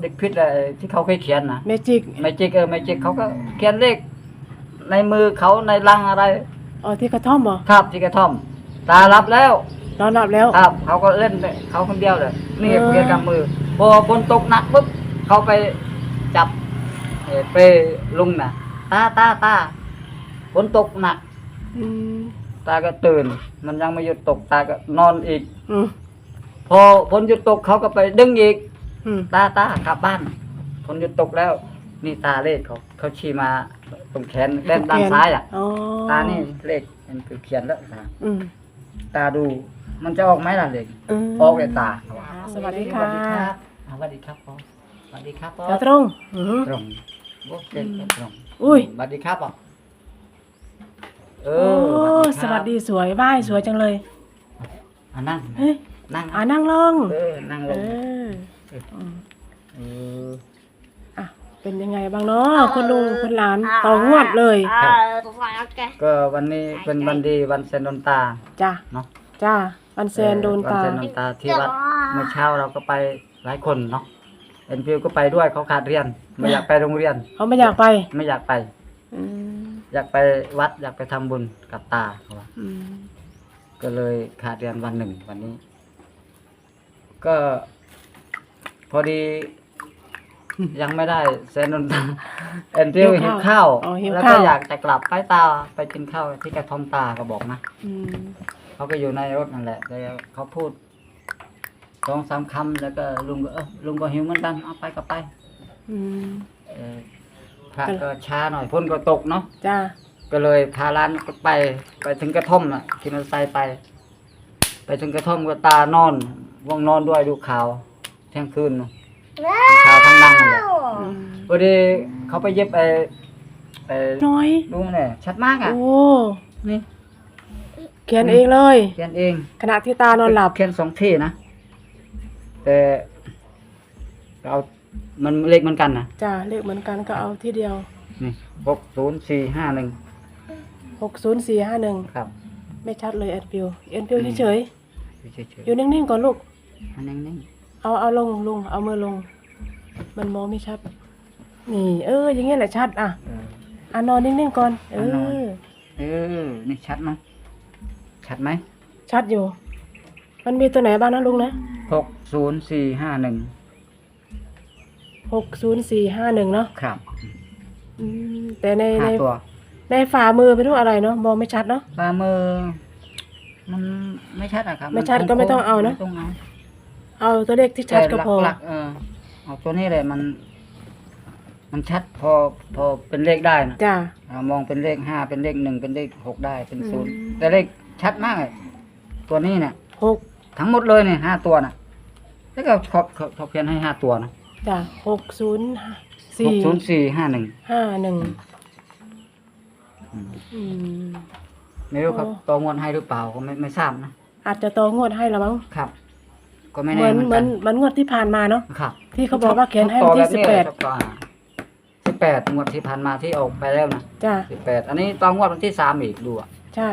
เด็กพิษอะไรที่เขาเคยเขียนนะเมจิกไม่จิกเออไม่จิกเขาก็เขียนเลข ในมือเขาในลังอะไรอ๋อที่กระท่อมเหรอครับที่กระท่อม ตารับแล้วนอนหลับแล้ว ครับเขาก็เล่นแต่เขาคนเดียวเลยนี่เออเขียนกับมือพอฝนตกหนักปุ๊บเขาไปจับเอ่อไปลุงน่ะตาตาตาฝนตกหนักอืมตาก็ตื่น มันยังไม่หยุดตกตาก็นอนอีกอืมพอฝนหยุดตกเขาก็ไปดึงอีก อืม ตาตากลับบ้านฝนหยุดตกแล้ว นี่ตาเลขเขาเขาชี้มาตรงแขนด้านด้านซ้ายอะ อ๋อตานี่เลขมันคือเขียนแล้วตาอืมตาดู มันจะออกไหมล่ะเลขมออกเลยตาสวัสดีค่ะสวัสดีครับอ่าสวัสดีครับพ่อสวัสดีครับพ่อตาตรงอืม ตรงโอเคตรงอุ้ย สวัสดีครับพ่อเอโอ้อสวัสดีสวยบ้ายสวยจังเลย อะนั่งเฮ้ยนั่งอ่านั่งลงเออนั่งลเองอ อืมเออ อะเป็นยังไงบ้างเนาะคุณลุงคุณหลานต่องวดเลยครับก็วันนี้เป็นวันดีวันเซนดนตา จ้าเนาะ จ้าวันแซนโดนตาวันเซนดนตาที่วัดเมื่อเช้าเราก็ไปหลายคนเนาะเอ็นพิวก็ไปด้วยเขาขาดเรียน ไม่อยากไปโรงเรียน เขาไม่อยากไป ไม่อยากไปอืมอยากไปวัดอยากไปทำบุญกับตาเขาว่าอืมก็เลยขาดเรียนวันหนึ่งวันนี้ ก็ พอดี ยังไม่ได้เซนดนตาเอ็นพิวหิวข้าวอ๋อหิวแล้วข้าก็วอยากจะกลับไปตาไปกินข้าวที่กระท่อมตาก็บอกนะอืมเขาก็อยู่ในรถนั่นแหละแล้วเขาพูดสองสามคำแล้วก็ลุงก็เออลุงก็หิวเหมือนกันเอาไปก็ไปอืมเออพระก็ช้าหน่อยฝนก็ตกเนาะ จ้าก็เลยพาร้านก็ไปไปถึงกระท่อมน่ะขี่มอเตอร์ไซค์ไป ไปถึงกระท่อมก็ตานอนว่างนอนด้วยดูข่าว เที่ยงคืนเนอะข่าวทั้งนั่งนั่นแหละอืมพอดีเขาไปเย็บไอ้ไอ้น้อยดูเนี่ยชัดมากอะโอ้ นี่เขียนเองเลย เขียนเอง ขณะที่ตานอนหลับ เขียนสองที่นะ แต่เรามันเลขเหมือนกันนะจ้าเลขเหมือนกันก็เอาที่เดียว นี่หกศูนย์สี่ห้าหนึ่งหกศูนย์สี่ห้าหนึ่งครับ ไม่ชัดเลยแอนฟิวแอนฟิวอืมเฉยเฉยๆอยู่นิ่งๆก่อนลูก ๆอันนิ่ง เอาเอาลงลงเอามือลง มันมองไม่ชัด นี่ เออ อย่างเงี้ยแหละชัด อะๆเออ อะนอนนิ่งๆก่อน เออะนอน อ เออ นี่ชัดไหมชัดไหมชัดอยู่ มันมีตัวไหนบ้างนะลุงนะหกศูนย์สี่ห้าหนึ่งหกศูนย์สี่ห้าหนึ่งเนาะครับอืมแต่ในในห้าตัวในฝ่ามือเป็นรูปอะไรเนาะมองไม่ชัดเนาะฝ่ามือมันไม่ชัดอะครับไม่ชัดก็ไม่ต้องเอานะ ไม่ต้องเอา เอาตัวเลขที่ชัดก็พอแต่หลักๆเออเอาตัวนี้เลยมัน มันชัดพอพอเป็นเลขได้นะจ้าอ่ามองเป็นเลขห้าเป็นเลขหนึ่งเป็นเลขหกได้เป็นศูนย์อืม แต่เลขชัดมากเลยตัวนี้เนี่ยหกทั้งหมดเลยเนี่ยห้าตัวนะแล้วก็เขาเขาเขาเขียนให้ห้าตัวนะจ้าหกศูนย์หสี่กศูนย์สี่ห้าหนึ่งห้าหนึ่งอืม ไม่รู้ครับโอ้ ตัวงวดให้หรือเปล่าก็ไม่ไม่ทราบนะอาจจะโตงวดให้ละมั้ง ครับ ก็ไม่เหแน่มือนเหมือนเหมืกัอนนเหมือนงวดที่ผ่านมาเนาะครับที่เขาบอกว่าเขียนให้วันที่สิบแปดสิบแปดงวดที่ผ่านมาที่ออกไปแล้วนะจ้าสิบแปดอันนี้ตอนงวดวันที่สามอีกดูอะใช่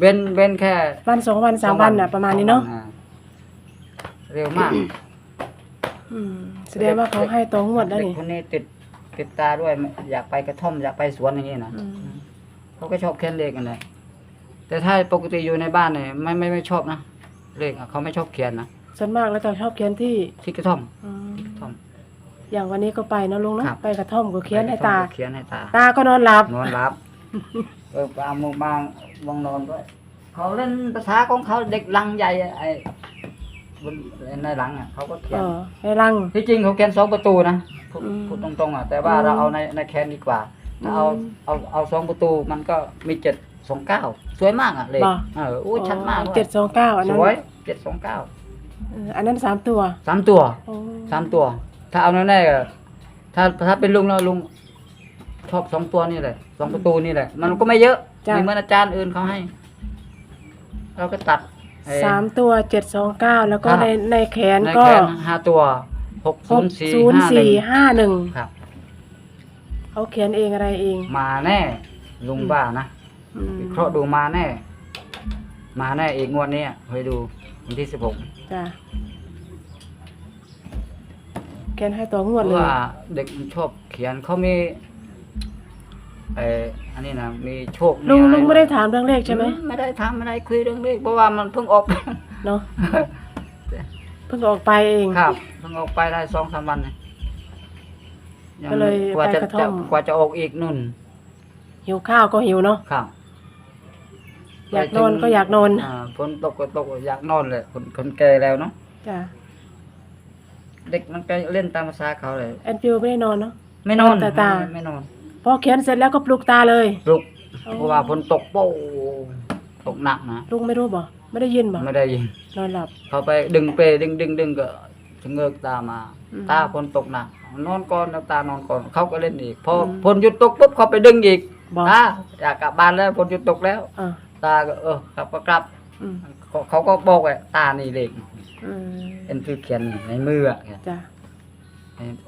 เว้นเว้นแค่วันสองวันสามวันน่ะ ประมาณนี้เนาะสองวัอ่เร็วมากอืมแสดงว่าเขาให้ตรงงวดแล้วเด็กนี่คนนี้ติดติดตาด้วยอยากไปกระท่อมอยากไปสวนอย่างนี้นะอืมเขาก็ชอบเขียนเลขกันเลยแต่ถ้าปกติอยู่ในบ้านเนี่ยไม่ไม่ไม่ชอบนะเลขอะเขาไม่ชอบเขียนนะ ส่วนมากแล้วจะชอบเขียนที่ที่กระท่อมอืมกระท่อม อย่างวันนี้ก็ไปเนอะลุงเนาะครับ ไปกระท่อมก็เขียนให้ตา เขียนให้ตา ตาก็นอนหลับ นอนรับ เออปลาหมูบางวางนอนด้วยเขาเล่นภาษาของเขาเด็กลังใหญ่อะไอ้บนในหลังอะเขาก็เขียเอนอในรัง ที่จริงเขาเขียนสองประตูนะพูดอืมพูดตรงๆอะแต่ว่าอืมเราเอาในในแคนดีกว่าถ้าเอาอืมเอาเอาสองประตูมันก็มีเจ็ดสองเก้าสวยมากอะเลยบ่ เอออู้ชัดมากด้วยเจ็ดสองเก้าอันสนั้นวยเจ็ดสองเก้า เอออันนั้นสามตัวสามตัวโอ้สามตัว ถ้าเอาแน่ๆก็ถ้าถ้าเป็นลุงแล้วลุงชอบสองตัวนี่แหละสองประตูนี่แหละ มันก็ไม่เยอะจ้ะไม่เหมือนอาจารย์อื่นเขาให้ เราก็ตัดไอ้ สามตัวเจ็ดสองเก้าแล้วก็ครับ ในในแขนในก็แขนห้าตัวหกหศูกนย์สี่ศูนย์ห้าหนึ่สี่งห้าหนึ่งครับ เขาเขียนเองอะไรเองมาแน่ ลุงบ้านะอืมวิเคราะห์ดูมาแน่ มาแน่อีกงวดนี้เคยดู วันที่สิบหกจ้ะขียนให้ตัวงวดเพเลราะยว่าเด็กมันชอบเขียนเขามีไออันนี้นะมีโชคลุงอะรลุงไม่ได้ถามเรื่องเลขใช่ไหมไม่ได้ทำไม่ได้คุยเรื่องเลขเพราะว่ามันเพิ่งออก เนาะเพิ่งออกไปเอง ครับเพิ่งออกไปได้สองสามวันเนี่ยงก็เลยกว่าจะไปกระท่อมกว่าจะออกอีกนุ่นหิวข้าวก็หิวเนาะครับ อยากนอนก็อยากนอนอ่าฝนตกก็ตกอยากนอนเลยคนคนแก่แล้วเนาะจ้ะเด็กมันก็เล่นตามภาษาเขาเลยแอนฟิวไม่ได้นอนเนาะ ไม่นอนแต่ตา ไม่ไม่นอนพอเขียนเสร็จแล้วก็ปลุกตาเลย ปลุกโอ้เพราะว่าฝนตกโป้ตกหนักนะลุงไม่รู้บ่ไม่ได้ยินบ่ไม่ได้ยินนอนหลับ เขาไปดึงเปดึงดึงดึงก็ชะเงิกตามา อืมตาฝนตกหนักนอนก่อนแล้วตานอนก่อนเขาก็เล่นอีกพออมฝนหยุดตกปุ๊บเขาไปดึงอีกบอก ตาอยากกลับบ้านแล้วฝนหยุดตกแล้ว อ่า ตาก็เออกลับก็กลับอืมเขาเขาก็บอกว่าตานี่เด็กอืมเป็นคือเขียนในมืออะจ้ะ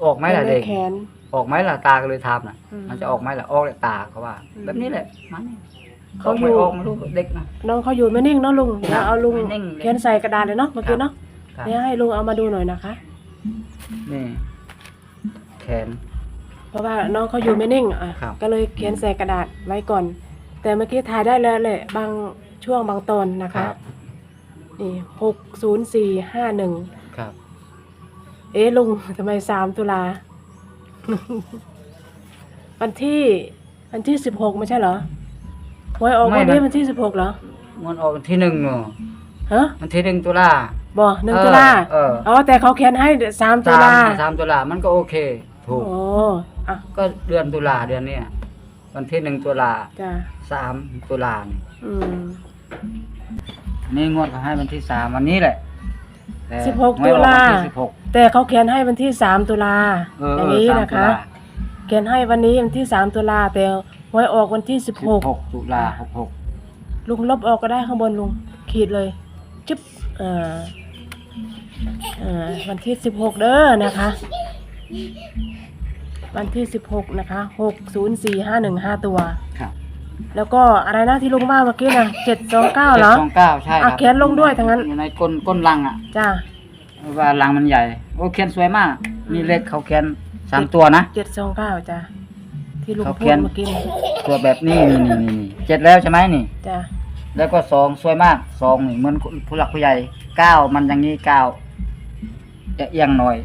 ออกไหมล่ะเด็ก แขน ออกไหมล่ะตาก็เลยทำน่ะอืมมันจะออกไหมล่ะออกเลยตาเขาว่า อืมแบบนี้แหละมันนี่เขาออกอไม่ยู่ออกไม่รู้เด็กนะ น้องเขาอยู่ไม่นิ่งเนาะลุงครัเดี๋ยบวเอาลุงไม่นิ่งเขียนใส่กระดาษเลยเนาะเมื่อกี้เนาะครับเดี๋ยวให้ลุงเอามาดูหน่อยนะคะ นี่แขน เพราะว่าน้องเขาอยู่ไม่นิ่งอะครับ ก็เลยเขียนใส่กระดาษไว้ก่อน แต่เมื่อกี้ถ่ายได้แล้วแหละบางช่วงบางตอนนะคคะรับนี่หกศูนย์สี่ห้าหนึ่งครับ เอ๊ะลุงทำไมสามตุลา วันที่วันที่สิบหกไม่ใช่เหรอหวยออกวันนี้วันที่สิบหกเหรอมันออกวันที่หนึ่งเนอะฮะวันที่หนึ่งตุลาบ่หนึ่งเออตุลาเออ อ๋อแต่เขาเขียนให้สามตุสามลาสามตุลามันก็โอเค ถูก โอ้อะก็เดือนตุลาเดือนเนี้ยวันที่หนึ่งตุลา จ้ะ สามตุลานี่อืม นี่งวดเขาให้วันที่สามวันนี้แหละแต่สิบหกไม่ออตุลาวันที่สิบหกแต่เขาเขียนให้วันที่สามตุลาเอออย่างเออนี้สามนะตุคะลาเขียนให้วันนี้วันที่สามตุลาแต่หวยออกวันที่สิบสิบหกหกตุลาหกหกลุงลบออกก็ได้ข้างบนลุงขีดเลยจึ๊บอ่าอ่าวันที่สิบหกเด้อนะคะ วันที่สิบหกนะคะหกศูนย์สี่ห้าหนึ่งห้าตัว ครับ แล้วก็อะไรนะที่ลุงว่าเมื่อกี้นะเจ็ดสองเก้าเหรอจ็ดสองเก้าใช่คอะรับเขียนลงด้วยทั้งนั้น อยู่ในก้นก้นลังอะจ้า ว่าลังมันใหญ่โอ้เขียนสวยมาก นี่เลขเขาเขียนสามตัวนะ เจ็ดสองเก้าจ้าที่ลุงเขาพูเขียดนเมื่อกี้นี่ตัวแบบนี้นี่นี่นี่นี่เจ็ดแล้วใช่ไหมนี่ จ้าแล้วก็สองสวยมากสองนี่เหมือนผู้หลักผู้ใหญ่เก้ามันอย่างนี้เก้าจะเอียงหน่อย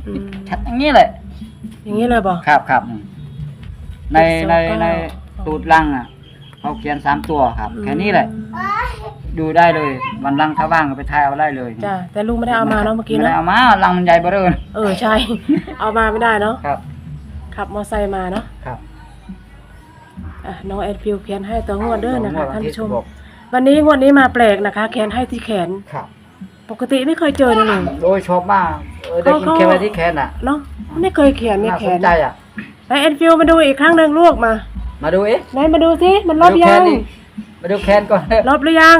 ชัดอย่างนี้เลยอย่างนี้เลยบอก ครับครับนี่ในเจ็ดสองในเก้าในตูดลังอะ เขาเขียนสามตัวครับ แค่นี้แหละ ดูได้เลยวันลังถ้าว่างก็ไปทายเอาได้เลยจ้าแต่ลุงไม่ได้เอามาเนาะเมื่อกี้ไม่ได้เนาะเอามาลังมันใหญ่เบ้อเร่อเออใช่ เอามาไม่ได้เนาะครับ ขับมอไซค์มาเนาะครับอะน้องแอดฟิวเขียนให้ตัวงวดเด้อนะคะท่านผู้ชมบอกวันนี้งวดนี้มาแปลกนะคะเขียนให้ที่แขน ครับปกติไม่เคยเจอนะหนึ่งโดยชอบมากเออได้กินเขาแค่ไว้ที่แขนอะเนาะไม่เคยเขียนในน่าแขสนนใจอะ ไปแอดฟิวมาดูอีกครั้งหนึ่งลูกมา มาดูเอ๊ะไหนมาดูสิมันลมาบดูแขยันงดิมาดูแขนก่อนลบหรือยัง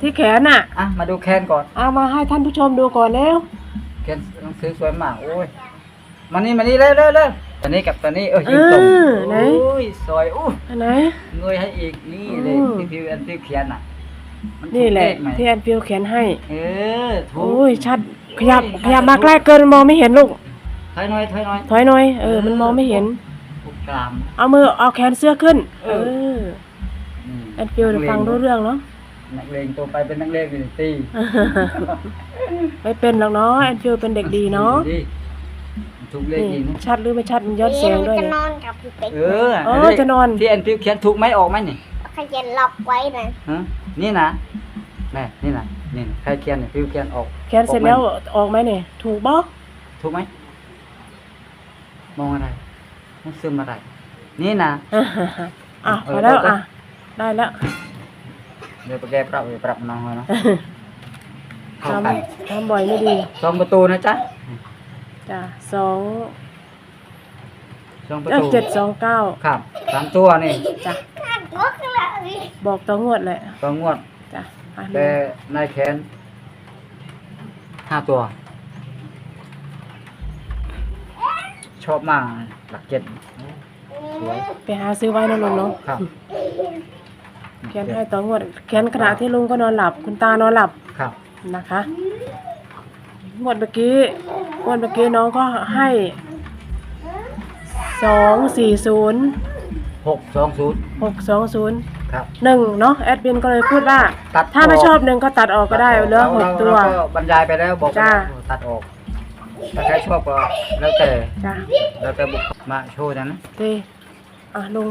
ที่แขนน่ะ อะมาดูแขนก่อน เอามาให้ท่านผู้ชมดูก่อนแล้วแขนหนังสือสวยมากโอ้ยมานี่มานี่เร็วเร็วเร็วตัวนี้กับตัวนี้เออเอยิงตรงอไหนโอ้ยสวยอู้อันไหน เงยให้อีกนี่เลยอืม ที่พิวอันที่เขียนอะมัถูกนี่แหละเขไมที่แอดฟิวเขียนให้ เออถูก โอ้ยชัดขยับขยับมาใกล้เกินมองไม่เห็นลูกถอยหน่อยถอยหน่อยถอยหน่อยเออมันมองไม่เห็นถู กกลาม เอามือเอาแขนเสื้อขึ้น เอเออออืมแอดฟิวฟังรู้เรื่องเนาะ นักเลงตัวไปเป็นนักเลงอยู่ในตีไม่เป็นหรอกเนาะแอนฟิวเป็นเด็กดีเนาะดีถูกเลขนี่อีกนะชัดหรือไม่ชัดมันย้อนเสียงด้วยจะเนี่ยนอนกับพี่เป็ดเออเออจะนอน ที่แอนฟิวเขียนถูกไหมออกไหมนี่ขยันล็อกไว้นะฮะนี่นะแม่นี่นะนี่นะใครเขียนเนี่ยฟิวเขียนออกแขนเสร็จแล้วออกไหมเนี่ย ถูกบ่ถูกไหมมองอะไร มันซึมอะไร นี่นะอะพอแล้วอะ ได้แล้ว เดี๋ยวไปแก้ปรับไปปรับน้องเลยนาะเข้าทำทำบ่อยไม่ดีสองประตูนะจ๊ะจ้ะสองสองประเอ้ยตูเจ็ดสองเก้าครับสามตัวนี่จ้ะบอกตัวงวดแหละตัวงวดจ้ะอะแต่ในแขนห้าตัว ชอบมากหลักเจ็ดสวยไปหาซื้อไว้นะลุงเนาะครับเขียนให้ตัวงวดเขียนขณะที่ลุงก็นอนหลับ คุณตานอนหลับครับ นะคะงวดเมื่อกี้งวดเมื่อกี้น้องก็ให้สองสี่ศูนย์หกสองศูนย์หกสองศูนย์ครับหนึ่งเนาะแอดมินก็เลยพูดว่า ตัดถ้าไม่ออกชอบหนึ่งก็ตัดออกก็ได้เหลือหกตัวเราก็บรรยายไปแล้วบอกไปจ้าแล้วตัดออก ถ้าใครชอบก็แล้วแต่จ้ะแล้วแต่บุคคลมาโชว์นะนะเตอะลุง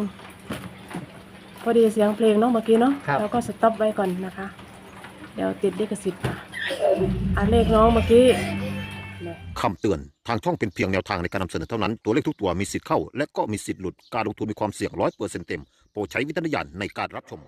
พอดีเสียงเพลงเนาะเมื่อกี้เนาะครับ เราก็สต็อปไว้ก่อนนะคะ เดี๋ยวติดลิขสิทธิ์อะอะเลขน้องเมื่อกี้เนี่ยคำเตือน ทางช่องเป็นเพียงแนวทางในการนำเสนอเท่านั้น ตัวเลขทุกตัวมีสิทธิ์เข้า และก็มีสิทธิ์หลุด การลงทุนมีความเสี่ยงร้อยเปอร์เซ็นต์เต็ม โปรดใช้วิจารณญาณในการรับชม